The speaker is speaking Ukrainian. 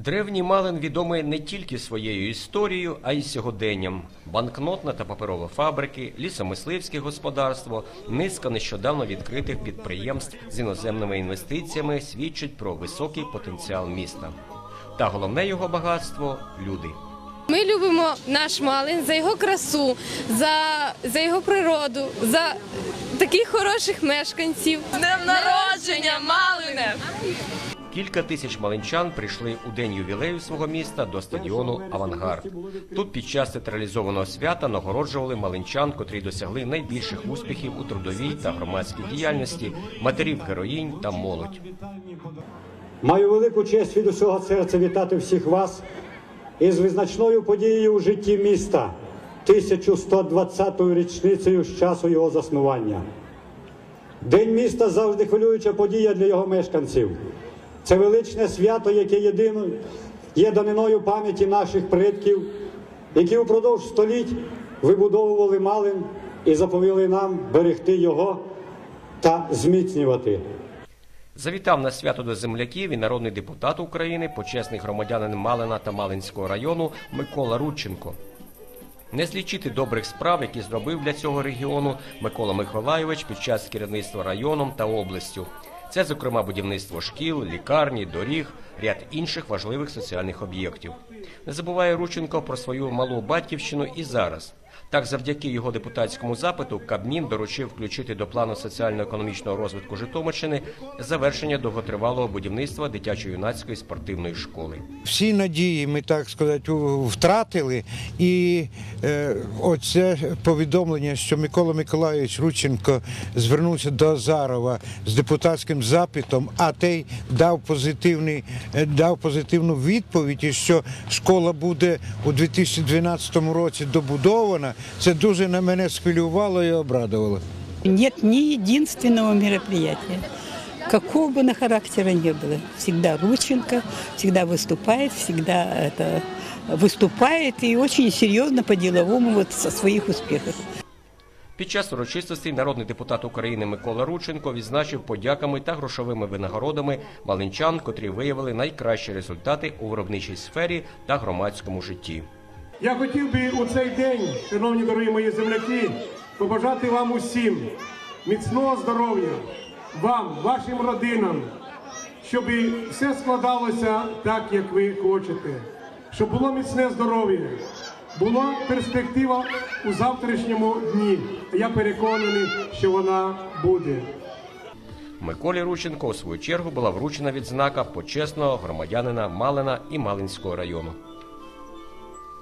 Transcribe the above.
Древній Малин відомий не тільки своєю історією, а й сьогоденням. Банкнотна та паперова фабрики, лісомисливське господарство, низка нещодавно відкритих підприємств з іноземними інвестиціями свідчать про високий потенціал міста. Та головне його багатство люди. Ми любимо наш Малин за його красу, за, за його природу, за таких хороших мешканців. З днем народження, Малине! Кілька тисяч малинчан прийшли у день ювілею свого міста до стадіону Авангард. Тут під час театралізованого свята нагороджували малинчан, котрі досягли найбільших успіхів у трудовій та громадській діяльності, матерів героїнь та молодь. Маю велику честь від усього серця вітати всіх вас із визначною подією у житті міста 1120-ю річницею з часу його заснування. День міста завжди хвилююча подія для його мешканців. Це величне свято, яке єдино є даниною пам'яті наших предків, які упродовж століть вибудовували Малин і заповіли нам берегти його та зміцнювати. Завітав на свято до земляків і народний депутат України, почесний громадянин Малина та Малинського району Микола Рудченко. Не злічити добрих справ, які зробив для цього регіону Микола Миколайович під час керівництва районом та областю. Це, зокрема, будівництво шкіл, лікарні, доріг, ряд інших важливих соціальних об'єктів. Не забуває Рученко про свою малу батьківщину і зараз. Так, завдяки його депутатському запиту, Кабмін доручив включити до плану соціально-економічного розвитку Житомирщини завершення довготривалого будівництва дитячо-юнацької спортивної школи. всі надії ми так сказати втратили. І е, оце повідомлення, що Микола Миколайович Рученко звернувся до Азарова з депутатським запитом, а той дав позитивний е, дав позитивну відповідь, що школа буде у 2012 році добудована Це дуже на мене схвилювало і обрадувало. Нет ни единственного мероприятия, какого бы на характера ни было. Всегда Рученко, всегда выступает, всегда это выступает и очень серьезно по-деловому вот со своих успехов. Під час урочистостей народний депутат України Микола Рученко відзначив подяками та грошовими винагородами малинчан, котрі виявили найкращі результати у виробничій сфері та громадському житті. Я хотів би у цей день, шановні дорогі мої земляки, побажати вам усім міцного здоров'я, вам, вашим родинам, щоб все складалося так, як ви хочете, щоб було міцне здоров'я, була перспектива у завтрашньому дні. Я переконаний, що вона буде. Миколі Рученко у свою чергу була вручена відзнака почесного громадянина Малина і Малинського району.